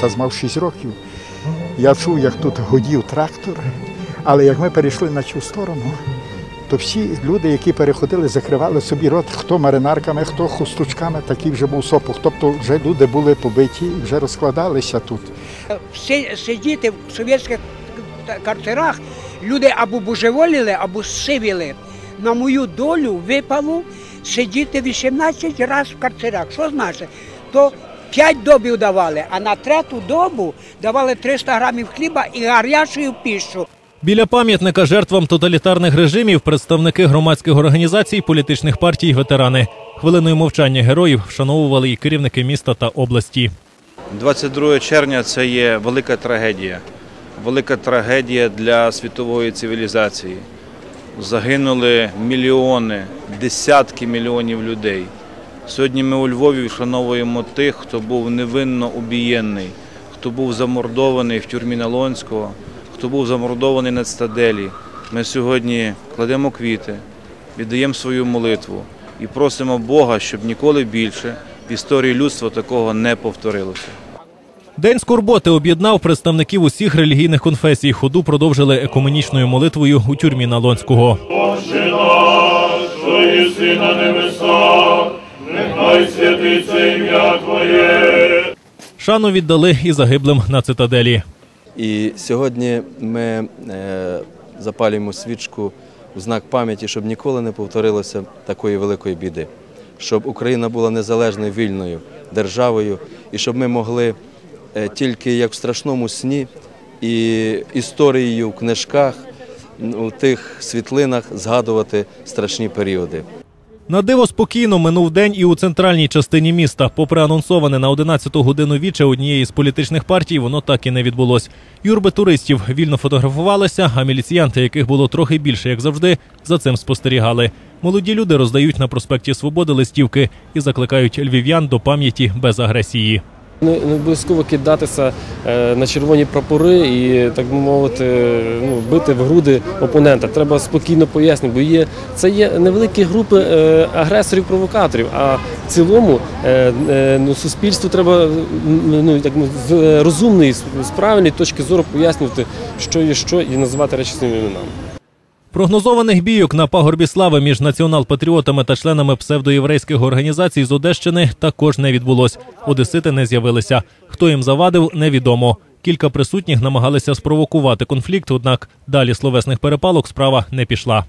час мав 6 років. Я чув, як тут годів трактор, але як ми перейшли на цю сторону, то всі люди, які переходили, закривали собі рот, хто маринарками, хто хусточками, такий вже був сопух. Тобто вже люди були побиті і вже розкладалися тут. Сидіти в совєтських карцерах люди або божеволіли, або сивіли. На мою долю випало сидіти 18 разів в карцерах. Що значить? То 5 добів давали, а на третю добу давали 300 грамів хліба і гарячу піщу. Біля пам'ятника жертвам тоталітарних режимів представники громадських організацій, політичних партій, ветерани. Хвилиною мовчання героїв вшановували і керівники міста та області. 22 червня це є велика трагедія. Велика трагедія для світової цивілізації. Загинули мільйони, десятки мільйонів людей. Сьогодні ми у Львові вшановуємо тих, хто був невинно убієнний, хто був замордований в тюрмі Налонського, хто був замордований на цитаделі. Ми сьогодні кладемо квіти, віддаємо свою молитву і просимо Бога, щоб ніколи більше в історії людства такого не повторилося. День скорботи об'єднав представників усіх релігійних конфесій. Ходу продовжили екуменічною молитвою у тюрмі Налонського. Отче наш, що єси на небесах, нехай святиться ім'я Твоє. Шану віддали і загиблим на цитаделі. І сьогодні ми е, запалюємо свічку у знак пам'яті, щоб ніколи не повторилося такої великої біди, щоб Україна була незалежною вільною державою, і щоб ми могли е, тільки як в страшному сні і історією в книжках, у тих світлинах згадувати страшні періоди. На диво спокійно минув день і у центральній частині міста. Попри анонсоване на 11-ту годину віче однієї з політичних партій, воно так і не відбулось. Юрби туристів вільно фотографувалися, а міліціянти, яких було трохи більше, як завжди, за цим спостерігали. Молоді люди роздають на проспекті Свободи листівки і закликають львів'ян до пам'яті без агресії. Не обов'язково кидатися е, на червоні прапори і, так мовити, ну, бити в груди опонента. Треба спокійно пояснити, бо є це є невеликі групи е, агресорів-провокаторів. А в цілому е, ну, суспільству треба ну, так, ну, з розумної, з правильної точки зору пояснювати, що є що, і називати речі своїми іменами. Прогнозованих бійок на пагорбі слави між націонал-патріотами та членами псевдоєврейських організацій з Одещини також не відбулось. Одесити не з'явилися. Хто їм завадив, невідомо. Кілька присутніх намагалися спровокувати конфлікт, однак далі словесних перепалок справа не пішла.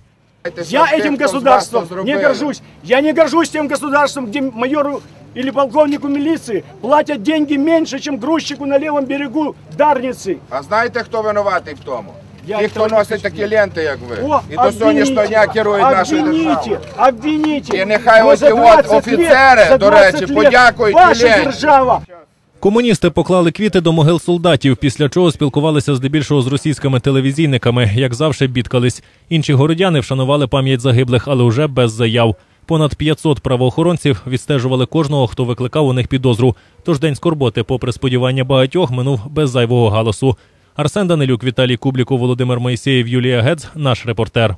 Я этим государством не горжусь. Я не горжусь тем государством, где майору или полковнику милиции платят деньги меньше, чем грузчику на левом берегу Дарницы. А знаєте, хто винуватий в тому? Я Ті, хто носить такі ленти, як ви. О, І до сьогоднішнього дня керують нашою обвините, державою. обвините. І нехай за от офіцери, до речі, подякують Ваша держава Комуністи поклали квіти до могил солдатів, після чого спілкувалися здебільшого з російськими телевізійниками, як завжди бідкались. Інші городяни вшанували пам'ять загиблих, але вже без заяв. Понад 500 правоохоронців відстежували кожного, хто викликав у них підозру. Тож день скорботи, попри сподівання багатьох, минув без зайвого галасу. Арсен Данилюк, Віталій Кубліков, Володимир Моїсеєв, Юлія Гец, наш репортер.